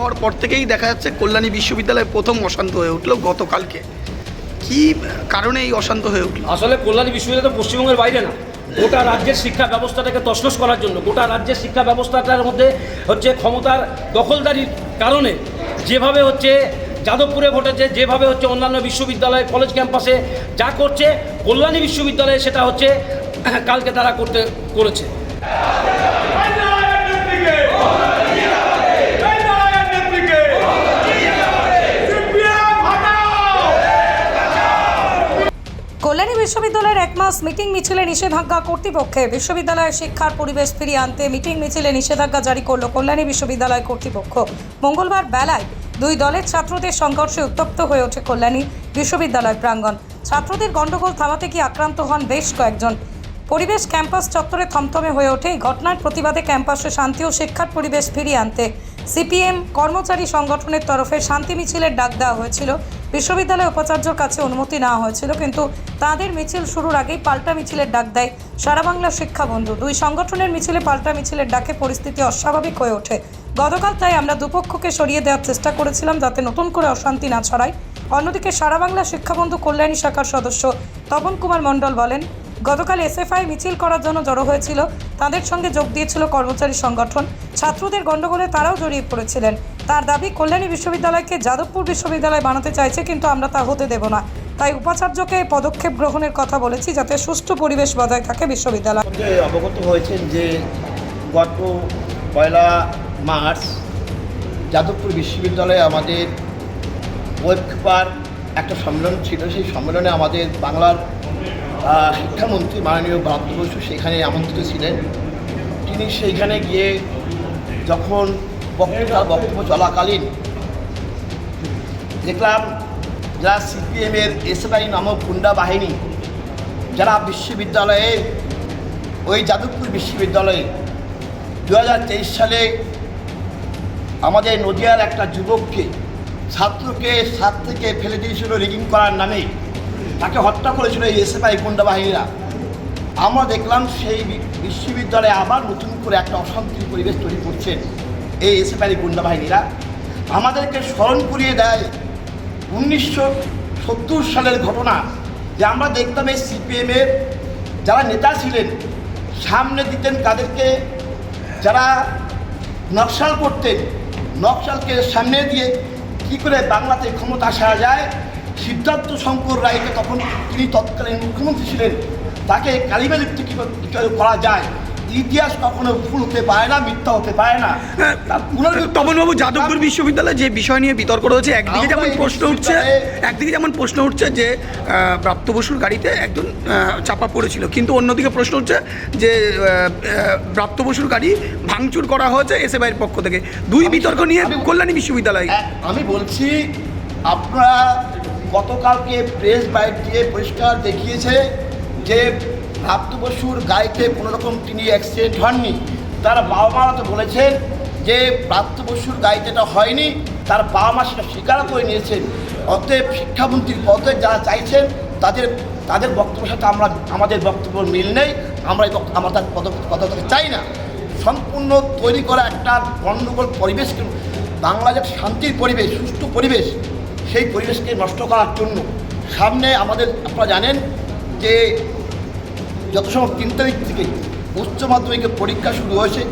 হওয়ার পর থেকেই দেখা যাচ্ছে কল্যাণী বিশ্ববিদ্যালয় প্রথম অশান্ত হয়ে উঠল গতকালকে। কি কারণে এই অশান্ত হয়ে উঠল? আসলে কল্যাণী বিশ্ববিদ্যালয় তো পশ্চিমবঙ্গের বাইরে না। গোটা রাজ্যের শিক্ষা ব্যবস্থাটাকে তছনছ করার জন্য, গোটা রাজ্যের শিক্ষা ব্যবস্থাটার মধ্যে হচ্ছে ক্ষমতার দখলদারির কারণে যেভাবে হচ্ছে যাদবপুরে ঘটেছে, যেভাবে হচ্ছে অন্যান্য বিশ্ববিদ্যালয় কলেজ ক্যাম্পাসে যা করছে, কল্যাণী বিশ্ববিদ্যালয়ে সেটা হচ্ছে কালকে তারা করতে করেছে। বিশ্ববিদ্যালয়ের এক মাস মিটিং মিছিলে নিষেধাজ্ঞা কর্তৃপক্ষে বিশ্ববিদ্যালয়ের শিক্ষার পরিবেশ ফিরিয়ে আনতে মিটিং মিছিলে নিষেধাজ্ঞা জারি করল কল্যাণী বিশ্ববিদ্যালয় কর্তৃপক্ষ। মঙ্গলবার বেলায় দুই দলের ছাত্রদের সংঘর্ষে উত্তপ্ত হয়ে ওঠে কল্যাণী বিশ্ববিদ্যালয় প্রাঙ্গণ। ছাত্রদের গণ্ডগোল থামাতে গিয়ে আক্রান্ত হন বেশ কয়েকজন। পরিবেশ ক্যাম্পাস চত্বরে থমথমে হয়ে ওঠে এই ঘটনার প্রতিবাদে ক্যাম্পাসে শান্তি ও শিক্ষার পরিবেশ ফিরিয়ে আনতে সিপিএম কর্মচারী সংগঠনের তরফে শান্তি মিছিলের ডাক দেওয়া হয়েছিল। বিশ্ববিদ্যালয় উপাচার্যর কাছে অনুমতি নেওয়া হয়েছিল, কিন্তু তাদের মিছিল শুরুর আগেই পাল্টা মিছিলের ডাক দেয় সারা বাংলা শিক্ষা বন্ধু। দুই সংগঠনের মিছিলে পাল্টা মিছিলের ডাকে পরিস্থিতি অস্বাভাবিক হয়ে ওঠে। গতকাল তাই আমরা দুপক্ষকে সরিয়ে দেওয়ার চেষ্টা করেছিলাম যাতে নতুন করে অশান্তি না ছড়ায়। অন্যদিকে সারা বাংলা শিক্ষাবন্ধু কল্যাণী শাখার সদস্য তপন কুমার মণ্ডল বলেন গতকাল এসএফআই মিছিল করার জন্য জড়ো হয়েছিল। তাদের সঙ্গে যোগ দিয়েছিল কর্মচারী সংগঠন। ছাত্রদের গণ্ডগোলে তারাও জড়িয়ে পড়েছিলেন। তার দাবি, কল্যাণী বিশ্ববিদ্যালয়কে যাদবপুর বিশ্ববিদ্যালয় বানাতে চাইছে, কিন্তু আমরা তা হতে দেব না। তাই উপাচার্যকে পদক্ষেপ গ্রহণের কথা বলেছি, যাতে সুষ্ঠু পরিবেশ বজায় থাকে বিশ্ববিদ্যালয়। অবগত হয়েছেন যে গত পয়লা মার্চ যাদবপুর বিশ্ববিদ্যালয়ে আমাদের ওয়েবকিপার একটা সম্মেলন ছিল। সেই সম্মেলনে আমাদের বাংলার শিক্ষামন্ত্রী মাননীয় ব্রাত্য বসু সেখানে আমন্ত্রিত ছিলেন। তিনি সেইখানে গিয়ে যখন বক্তব্য বক্তব্য চলাকালীন দেখলাম যারা সিপিএমের এসএফআই নামক গুন্ডা বাহিনী, যারা বিশ্ববিদ্যালয়ে, ওই যাদবপুর বিশ্ববিদ্যালয়ে দু হাজার তেইশ সালে আমাদের নদিয়ার একটা যুবককে, ছাত্রকে ছাদ থেকে ফেলে দিয়েছিল রিগিং করার নামে তাকে হত্যা করেছিল এই এসএফআই গুন্ডা বাহিনীরা। আমরা দেখলাম সেই বিশ্ববিদ্যালয়ে আবার নতুন করে একটা অশান্তির পরিবেশ তৈরি করছেন এই এসএফআই গুন্ডা বাহিনীরা। আমাদেরকে স্মরণ করিয়ে দেয় উনিশশো সত্তর সালের ঘটনা যে আমরা দেখতাম এই সিপিএমের যারা নেতা ছিলেন, সামনে দিতেন তাদেরকে, যারা নকশাল করতেন, নকশালকে সামনে দিয়ে কী করে বাংলাতে ক্ষমতা আসা যায় সিদ্ধার্থ শঙ্কর রায়কে তখন তিনি তৎকালীন মুখ্যমন্ত্রী ছিলেন। তাকে কালিমা লিপ্ত কী করে- যায় ইতিহাস কখনো ভুল হতে পারে না মিথ্যা হতে পারে না। তার পুনরুত্থান- তপনবাবু যাদবপুর বিশ্ববিদ্যালয়ে যে বিষয় নিয়ে বিতর্ক রয়েছে একদিকে যেমন প্রশ্ন উঠছে একদিকে যেমন প্রশ্ন উঠছে যে আহ, প্রাপ্ত বসুর গাড়িতে একজন চাপা পড়েছিল কিন্তু অন্যদিকে প্রশ্ন উঠছে যে আহ, আহ, প্রাপ্ত বসুর গাড়ি ভাঙচুর করা হয়েছে এসএফআইয়ের পক্ষ থেকে। দুই বিতর্ক নিয়ে কল্যাণী বিশ্ববিদ্যালয়। হ্যাঁ, আমি বলছি আপনারা গতকালকে প্রেস বাইট দিয়ে পরিষ্কার দেখিয়েছে যে প্রাপ্ত বসুর গাড়িতে কোনো রকম তিনি অ্যাক্সিডেন্ট হননি। তার বাবা মারা তো বলেছেন যে প্রাপ্ত বসুর গাড়িতে এটা হয়নি, তার বাবা মা সেটা স্বীকার করে নিয়েছেন। অতএব শিক্ষামন্ত্রীর পদে যারা চাইছেন, তাদের তাদের বক্তব্যের সাথে আমরা, আমাদের বক্তব্য মিল নেই, আমরা আমরা তার পদ, পদত্যাগ চাই না। সম্পূর্ণ তৈরি করা একটা গণ্ডগোল পরিবেশ বাংলা যে শান্তির পরিবেশ, সুষ্ঠু পরিবেশ সেই পরিবেশকে নষ্ট করার জন্য। সামনে আমাদের আপনারা জানেন যে যত সময় তিন তারিখ থেকে উচ্চ মাধ্যমিকের পরীক্ষা শুরু হয়েছে,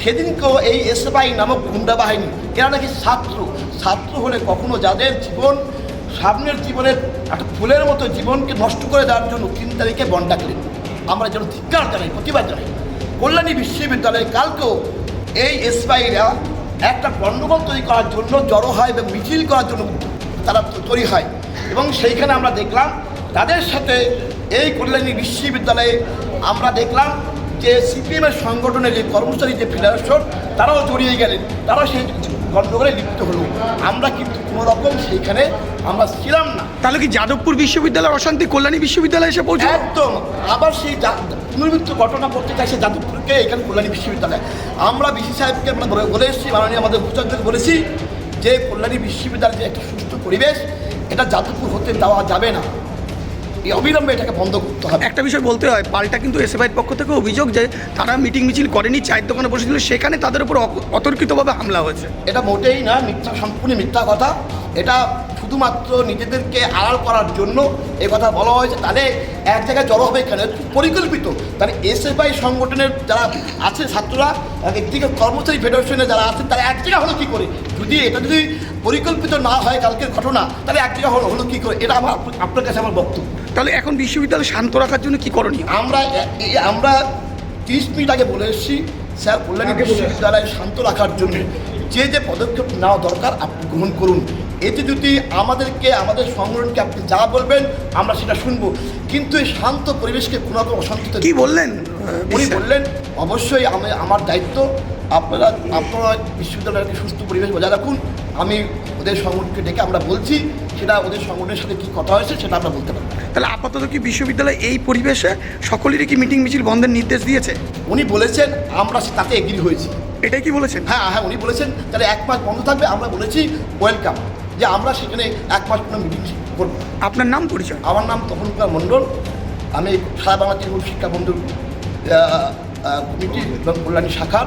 সেদিনকেও এই এসএফআই নামক গুন্ডা বাহিনী এরা নাকি ছাত্র ছাত্র হলে কখনো যাদের জীবন, সামনের জীবনের একটা ফুলের মতো জীবনকে নষ্ট করে দেওয়ার জন্য তিন তারিখে বন ডাকলেন। আমরা যেন ধিক্কার জানাই, প্রতিবাদ জানাই। কল্যাণী বিশ্ববিদ্যালয়ে কালকেও এই এসএফআইরা একটা গণ্ডগোল তৈরি করার জন্য, জড়ো হয় এবং মিছিল করার জন্য তারা তৈরি হয়। এবং সেইখানে আমরা দেখলাম তাদের সাথে এই কল্যাণী বিশ্ববিদ্যালয়ে আমরা দেখলাম যে সিপিএমের সংগঠনের যে কর্মচারী যে ফেডারেশন তারাও জড়িয়ে গেলেন। তারাও সেই গণ্ডগোলে লিপ্ত হলো। আমরা কিন্তু কোনো রকম সেইখানে আমরা ছিলাম না। তাহলে কি যাদবপুর বিশ্ববিদ্যালয়ের অশান্তি কল্যাণী বিশ্ববিদ্যালয়ে এসে পৌঁছে একদম। আবার সেই পুনরাবৃত্ত ঘটনা করতে চাইছে যাদবপুরকে এখানে কল্যাণী বিশ্ববিদ্যালয়। আমরা বিসি সাহেবকে আমরা বলে- বলে এসেছি মাননীয় আমাদের উপাচার্যকে বলেছি যে কল্যাণী বিশ্ববিদ্যালয়ের যে একটা সুস্থ পরিবেশ এটা যাদবপুর হতে দেওয়া যাবে না। অবিলম্বে এটাকে বন্ধ করতে হবে। একটা বিষয় বলতে হয় পাল্টা কিন্তু এসএফআইয়ের পক্ষ থেকে অভিযোগ যে তারা মিটিং মিছিল করেনি চায়ের দোকানে বসেছিল সেখানে তাদের উপর অতর্কিতভাবে হামলা হয়েছে। এটা মোটেই না মিথ্যা সম্পূর্ণ মিথ্যা কথা। এটা শুধুমাত্র নিজেদেরকে আড়াল করার জন্য এই কথা বলা হয়েছে। তাহলে এক জায়গায় জড়ো হবে কেন পরিকল্পিত। তাহলে এসএফআই সংগঠনের যারা আছে ছাত্ররা একদিকে কর্মচারী ফেডারেশনে যারা আছেন তারা এক জায়গায় হলো কী করে? যদি এটা যদি পরিকল্পিত না হয় কালকের ঘটনা তাহলে এক জায়গা হলো কী করে? এটা আমার আপনার কাছে আমার বক্তব্য। তাহলে এখন বিশ্ববিদ্যালয় শান্ত রাখার জন্য কি করণীয়? আমরা আমরা তিরিশ মিনিট আগে বলে এসেছি স্যার কল্যাণী বিশ্ববিদ্যালয় শান্ত রাখার জন্য যে যে পদক্ষেপ নেওয়া দরকার আপনি গ্রহণ করুন। এতে যদি আমাদেরকে আমাদের সংগঠনকে আপনি যা বলবেন আমরা সেটা শুনব। কিন্তু এই শান্ত পরিবেশকে কোনো রকম অশান্তিতে কি বললেন উনি বললেন অবশ্যই আমি আমার দায়িত্ব আপনারা আপনারা বিশ্ববিদ্যালয়কে সুস্থ পরিবেশ বজায় রাখুন। আমি ওদের সংগঠনকে ডেকে আমরা বলছি সেটা ওদের সংগঠনের সাথে কী কথা হয়েছে সেটা আমরা বলতে পারব। তাহলে আপাতত কি বিশ্ববিদ্যালয় এই পরিবেশে সকলেরই কি মিটিং মিছিল বন্ধের নির্দেশ দিয়েছে? উনি বলেছেন আমরা তাতে এগ্রি হয়েছি। এটাই কি বলেছেন? হ্যাঁ হ্যাঁ উনি বলেছেন তাহলে এক মাস বন্ধ থাকবে আমরা বলেছি ওয়েলকাম যে আমরা সেখানে এক মাস কোনো মিটিং করব আপনার নাম পরিচয়? আমার নাম তপনকুমার মণ্ডল আমি সারা বাংলা তৃণমূল শিক্ষা বন্ধু কমিটি এবং কল্যাণী শাখার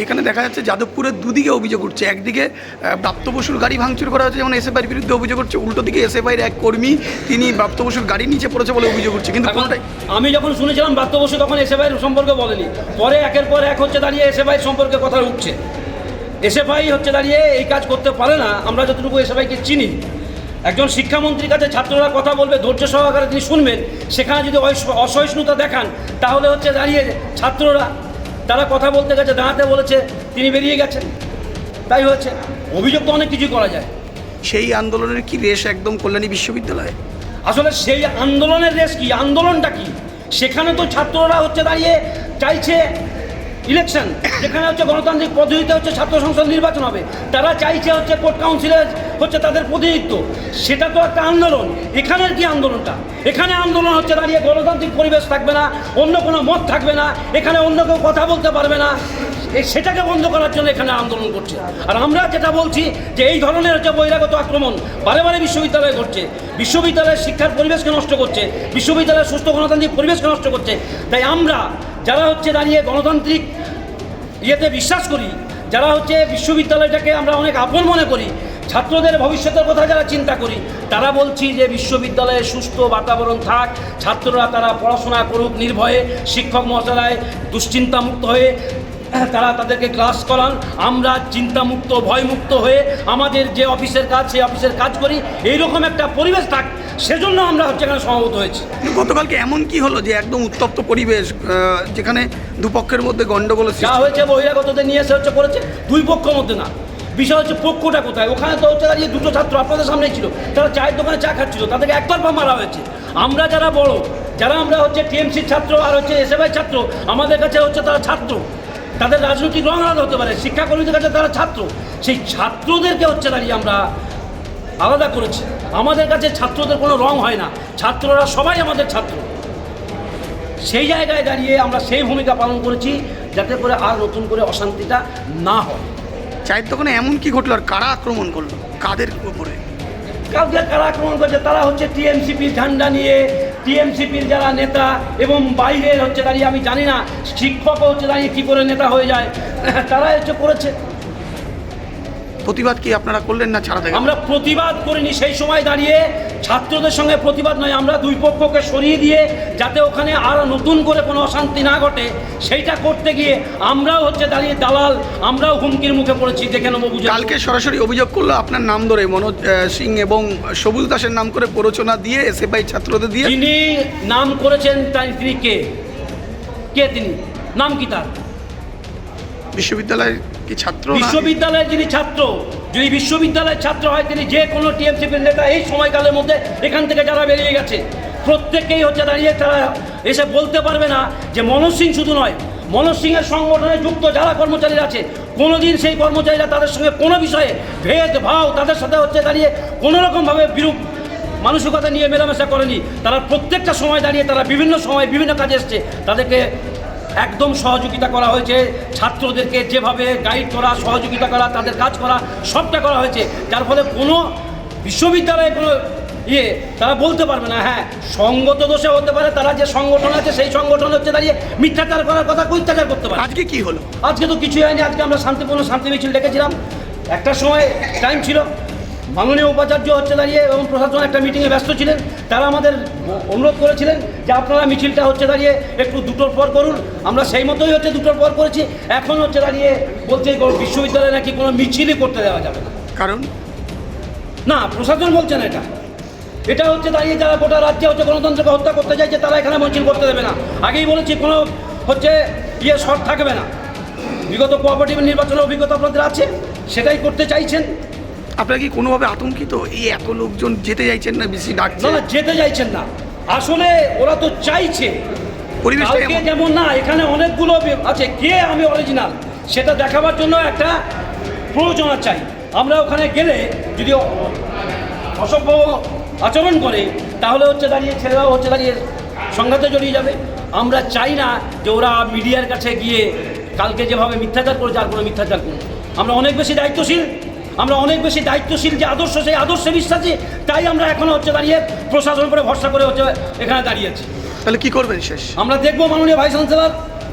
যেখানে দেখা যাচ্ছে যাদবপুরের দুদিকে অভিযোগ উঠছে। একদিকে প্রাপ্ত বসুর গাড়ি ভাঙচুর করা হচ্ছে যেমন এসএফআইয়ের বিরুদ্ধে অভিযোগ উঠছে উল্টো দিকে এসএফআইয়ের এক কর্মী তিনি প্রাপ্ত বসুর গাড়ি নিচে পড়েছে বলে অভিযোগ উঠছে। কিন্তু কোনোটাই আমি যখন শুনেছিলাম ব্রাত্য বসু তখন এসএফআই সম্পর্কে বলেনি। পরে একের পর এক হচ্ছে দাঁড়িয়ে এস এসএফআই সম্পর্কে কথা উঠছে। এসএফআই হচ্ছে দাঁড়িয়ে এই কাজ করতে পারে না আমরা যতটুকু এসএফআইকে চিনি। একজন শিক্ষামন্ত্রীর কাছে ছাত্ররা কথা বলবে ধৈর্য সহকারে তিনি শুনবেন। সেখানে যদি অসহিষ্ণুতা দেখান তাহলে হচ্ছে দাঁড়িয়ে ছাত্ররা তারা কথা বলতে গেছে দাঁড়াতে বলেছে তিনি বেরিয়ে গেছেন। তাই হয়েছে। অভিযোগ তো অনেক কিছুই করা যায়। সেই আন্দোলনের কি রেশ একদম কল্যাণী বিশ্ববিদ্যালয়ে? আসলে সেই আন্দোলনের রেশ কি? আন্দোলনটা কি? সেখানে তো ছাত্ররা হচ্ছে দাঁড়িয়ে চাইছে ইলেকশন, যেখানে হচ্ছে গণতান্ত্রিক পদ্ধতিতে হচ্ছে ছাত্র সংসদ নির্বাচন হবে, তারা চাইছে হচ্ছে কোর্ট কাউন্সিলের হচ্ছে তাদের প্রতিনিধিত্ব। সেটা তো একটা আন্দোলন। এখানের কি আন্দোলনটা? এখানে আন্দোলন হচ্ছে দাঁড়িয়ে গণতান্ত্রিক পরিবেশ থাকবে না, অন্য কোনো মত থাকবে না, এখানে অন্য কেউ কথা বলতে পারবে না। সেটাকে বন্ধ করার জন্য এখানে আন্দোলন করছে। আর আমরা যেটা বলছি যে এই ধরনের হচ্ছে বহিরাগত আক্রমণ বারে বারে বিশ্ববিদ্যালয়ে ঘটছে। বিশ্ববিদ্যালয়ের শিক্ষার পরিবেশকে নষ্ট করছে, বিশ্ববিদ্যালয়ের সুস্থ গণতান্ত্রিক পরিবেশকে নষ্ট করছে। তাই আমরা যারা হচ্ছে দাঁড়িয়ে গণতান্ত্রিক ইয়েতে বিশ্বাস করি, যারা হচ্ছে বিশ্ববিদ্যালয়টাকে আমরা অনেক আপন মনে করি, ছাত্রদের ভবিষ্যতের কথা যারা চিন্তা করি, তারা বলছি যে বিশ্ববিদ্যালয়ে সুস্থ বাতাবরণ থাক, ছাত্ররা তারা পড়াশোনা করুক নির্ভয়ে, শিক্ষক মহাশয় দুশ্চিন্তামুক্ত হয়ে, তারা তাদেরকে ক্লাস করান, আমরা চিন্তামুক্ত, ভয়মুক্ত হয়ে আমাদের যে অফিসের কাজ, সেই অফিসের কাজ করি, এইরকম একটা পরিবেশ থাক। সেজন্য আমরা হচ্ছে এখানে সমবেত হয়েছি। গতকালকে এমন কি হলো যে একদম উত্তপ্ত পরিবেশ যেখানে দুপক্ষের মধ্যে গন্ডগোলের যা হয়েছে বহিরাগতদের নিয়ে এসে হচ্ছে করেছে দুই পক্ষের মধ্যে না। বিষয় হচ্ছে পক্ষটা কোথায়? ওখানে তো হচ্ছে দাঁড়িয়ে দুটো ছাত্র আপনাদের সামনেই ছিল। তারা চায়ের দোকানে চা খাচ্ছিল তাদেরকে একতরফা মারা হয়েছে। আমরা যারা বড় যারা আমরা হচ্ছে টিএমসির ছাত্র আর হচ্ছে এসএফআই ছাত্র আমাদের কাছে হচ্ছে তারা ছাত্র। তাদের রাজনৈতিক রং আলাদা হতে পারে শিক্ষাকর্মীদের কাছে তারা ছাত্র। সেই ছাত্রদেরকে হচ্ছে দাঁড়িয়ে আমরা আলাদা করেছি। আমাদের কাছে ছাত্রদের কোনো রং হয় না। ছাত্ররা সবাই আমাদের ছাত্র। সেই জায়গায় দাঁড়িয়ে আমরা সেই ভূমিকা পালন করেছি যাতে করে আর নতুন করে অশান্তিটা না হয়। চায়ের দোকানে এমন কি ঘটলো আর কারা আক্রমণ করল? কাদের উপরে? কাউকে কারা আক্রমণ করছে? তারা হচ্ছে টিএমসিপির ঝান্ডা নিয়ে টিএমসিপির যারা নেতা এবং বাইরের হচ্ছে দাঁড়িয়ে আমি জানি না শিক্ষকও হচ্ছে দাঁড়িয়ে কী করে নেতা হয়ে যায়। তারা হচ্ছে করেছে। প্রতিবাদ কি আপনারা করলেন না ছাড়া থেকে আমরা প্রতিবাদ করিনি সেই সময় দাঁড়িয়ে ছাত্রদের সঙ্গে প্রতিবাদ নয় আমরা দুই পক্ষকে সরিয়ে দিয়ে যাতে ওখানে আরও নতুন করে কোনো অশান্তি না ঘটে সেইটা করতে গিয়ে আমরাও হচ্ছে দাঁড়িয়ে দালাল আমরাও হুমকির মুখে পড়েছি দেখে নেব বুঝে কালকে সরাসরি অভিযোগ করল আপনার নাম ধরে মনোজ সিং এবং সবুজ দাসের নাম করে প্ররোচনা দিয়ে এসএফআই ছাত্রদের দিয়ে? যিনি নাম করেছেন তাই তিনি কে? কে তিনি? নাম কি তার? বিশ্ববিদ্যালয়ের কি ছাত্র বিশ্ববিদ্যালয়ের যিনি ছাত্র, যদি বিশ্ববিদ্যালয়ের ছাত্র হয়, তিনি যে কোনো টিএমসিপির নেতা এই সময়কালের মধ্যে এখান থেকে যারা বেরিয়ে গেছে, প্রত্যেকেই হচ্ছে দাঁড়িয়ে তারা এসে বলতে পারবে না যে মনোজ সিং শুধু নয়, মনোজ সিংয়ের সংগঠনে যুক্ত যারা কর্মচারীরা আছে, কোনোদিন সেই কর্মচারীরা তাদের সঙ্গে কোনো বিষয়ে ভেদ ভাও তাদের সাথে হচ্ছে দাঁড়িয়ে কোনো রকমভাবে বিরূপ মানসিকতা নিয়ে মেলামেশা করেনি। তারা প্রত্যেকটা সময় দাঁড়িয়ে তারা বিভিন্ন সময় বিভিন্ন কাজে এসছে, তাদেরকে একদম সহযোগিতা করা হয়েছে। ছাত্রদেরকে যেভাবে গাইড করা সহযোগিতা করা তাদের কাজ করা সবটা করা হয়েছে। যার ফলে কোনো বিশ্ববিদ্যালয়ে কোনো ইয়ে তারা বলতে পারবে না হ্যাঁ সঙ্গত দোষে হতে পারে তারা যে সংগঠন আছে সেই সংগঠন হচ্ছে দাঁড়িয়ে মিথ্যাচার করার কথা কৈত্যাচার করতে পারে। আজকে কি হলো? আজকে তো কিছুই হয়নি আজকে আমরা শান্তিপূর্ণ শান্তি মিছিল ডেকেছিলাম। একটা সময় টাইম ছিল মাননীয় উপাচার্য হচ্ছে দাঁড়িয়ে এবং প্রশাসন একটা মিটিংয়ে ব্যস্ত ছিলেন। তারা আমাদের অনুরোধ করেছিলেন যে আপনারা মিছিলটা হচ্ছে দাঁড়িয়ে একটু দুটোর পর করুন। আমরা সেই মতোই হচ্ছে দুটোর পর করেছি। এখন হচ্ছে দাঁড়িয়ে বলছে বিশ্ববিদ্যালয়ে নাকি কোনো মিছিলই করতে দেওয়া যাবে না। কারণ? না প্রশাসন বলছে না এটা। এটা হচ্ছে দাঁড়িয়ে যারা গোটা রাজ্যে হচ্ছে গণতন্ত্রকে হত্যা করতে চাইছে তারা এখানে মিছিল করতে দেবে না। আগেই বলেছি কোনো হচ্ছে ইয়ে শর্ট থাকবে না। বিগত কোঅপারেটিভ নির্বাচনের অভিজ্ঞতা আপনাদের আছে সেটাই করতে চাইছেন। আপনারা কি কোনোভাবে আতঙ্কিত? এই এত লোকজন যেতে চাইছেন না বেশি ডাকছে। না না যেতে চাইছেন না। আসলে ওরা তো চাইছে। পরিবেশটা এমন। যেমন না এখানে অনেকগুলো বি- আছে কে আমি অরিজিনাল সেটা দেখাবার জন্য একটা প্রয়োজনা চাই। আমরা ওখানে গেলে যদি অ- অসভ্য আচরণ করে তাহলে হচ্ছে দাঁড়িয়ে ছেলেরাও হচ্ছে দাঁড়িয়ে সংঘাতে জড়িয়ে যাবে। আমরা চাই না যে ওরা মিডিয়ার কাছে গিয়ে কালকে যেভাবে মিথ্যাচার করেছে আর কোনো মিথ্যাচার করুন আমরা অনেক বেশি দায়িত্বশীল আমরা অনেক বেশি দায়িত্বশীল যে আদর্শ সেই আদর্শে বিশ্বাসী তাই আমরা এখনও হচ্ছে দাঁড়িয়ে প্রশাসন করে ভরসা করে হচ্ছে এখানে দাঁড়িয়েছি তাহলে কি করবেন শেষ? আমরা দেখব মাননীয় ভাইস চ্যান্সেলর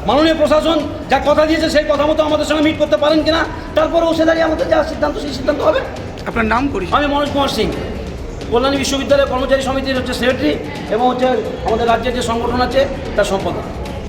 মাননীয় প্রশাসন যা কথা দিয়েছে সেই কথা মতো আমাদের সঙ্গে মিট করতে পারেন কিনা তারপরে ওসে দাঁড়িয়ে আমাদের যা সিদ্ধান্ত সেই সিদ্ধান্ত হবে। আপনার নাম করি আমি মনোজ কুমার সিং কল্যাণী বিশ্ববিদ্যালয়ের কর্মচারী সমিতির হচ্ছে সেক্রেটারি এবং হচ্ছে আমাদের রাজ্যের যে সংগঠন আছে তার সম্পাদক।